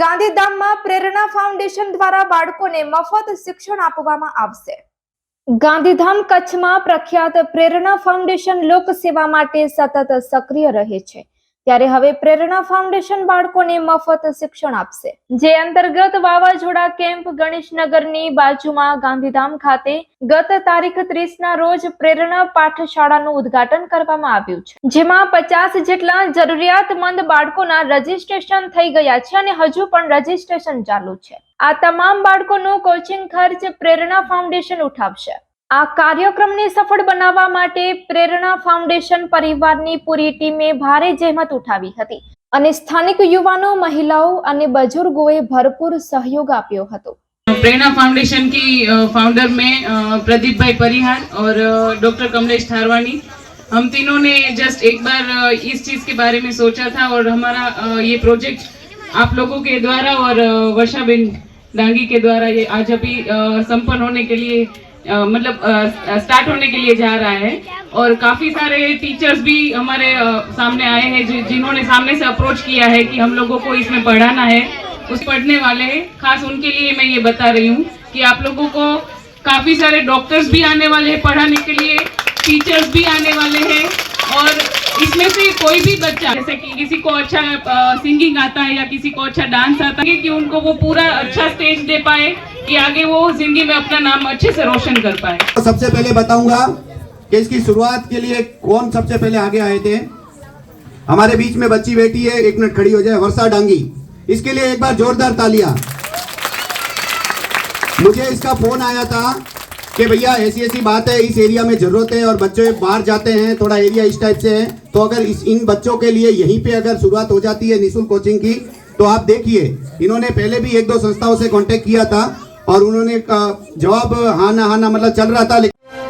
ગાંધીધામમાં પ્રેરણા ફાઉન્ડેશન દ્વારા બાળકોને મફત શિક્ષણ આપવામાં આવશે. ગાંધીધામ કચ્છમાં પ્રખ્યાત પ્રેરણા ફાઉન્ડેશન લોક સેવા માટે સતત સક્રિય રહે છે. ત્યારે હવે પ્રેરણા ફાઉન્ડેશન બાળકોને મફત શિક્ષણ આપશે. જે અંતર્ગત વાવાઝોડા કેમ્પ ગણેશનગરની બાજુમાં ગાંધીધામ ખાતે ગત તારીખ ત્રીસ ના રોજ પ્રેરણા પાઠશાળાનું ઉદ્ઘાટન કરવામાં આવ્યું છે. જેમાં પચાસ જેટલા જરૂરિયાતમંદ બાળકોના રજીસ્ટ્રેશન થઈ ગયા છે અને હજુ પણ રજીસ્ટ્રેશન ચાલુ છે. આ તમામ બાળકોનું કોચિંગ ખર્ચ પ્રેરણા ફાઉન્ડેશન ઉઠાવશે. આ કાર્યક્રમને સફળ બનાવવા માટે પ્રેરણા ફાઉન્ડેશન પરિવારની પૂરી ટીમે ભારે જહેમત ઉઠાવી હતી અને સ્થાનિક યુવાનો મહિલાઓ અને બજુર્ગોએ ભરપૂર સહયોગ આપ્યો હતો प्रेरणा फाउंडेशन की फाउंडर में प्रदीप भाई परिहार और डॉक्टर कमलेश थारवानी हम तीनों ने जस्ट एक बार इस चीज़ के बारे में सोचा था और हमारा ये प्रोजेक्ट आप लोगों के द्वारा और वर्षाबेन डांगी के द्वारा ये आज अभी संपन्न होने के लिए मतलब स्टार्ट होने के लिए जा रहा है। और काफ़ी सारे टीचर्स भी हमारे सामने आए हैं जिन्होंने सामने से अप्रोच किया है कि हम लोगों को इसमें पढ़ाना है। उस पढ़ने वाले हैं। खास उनके लिए मैं ये बता रही हूँ कि आप लोगों को काफ़ी सारे डॉक्टर्स भी आने वाले हैं पढ़ाने के लिए टीचर्स भी आने वाले हैं। और इसमें से कोई भी बच्चा, जैसे कि किसी को अच्छा सिंगिंग आता है या किसी को अच्छा डांस आता है, कि उनको वो पूरा अच्छा स्टेज दे पाए। कि आगे वो ज़िंदगी में अपना नाम अच्छे से रोशन कर पाए। तो सबसे पहले बताऊँगा कि इसकी शुरुआत के लिए कौन सबसे पहले आगे आए थे? हमारे बीच में बच्ची बैठी है, एक मिनट खड़ी हो जाए, वर्षा डांगी। इसके लिए एक बार जोरदार तालियाँ। मुझे इसका फ़ोन आया था कि भैया, ऐसी ऐसी बात है, इस एरिया में ज़रूरत है और बच्चे बाहर जाते हैं, थोड़ा एरिया इस टाइप से है। तो अगर इस इन बच्चों के लिए यहीं पे अगर शुरुआत हो जाती है निशुल्क कोचिंग की तो आप देखिए, इन्होंने पहले भी एक दो संस्थाओं से कांटेक्ट किया था। और उन्होंने अ, जवाब हाँ ना हाँ ना मतलब चल रहा था लेकिन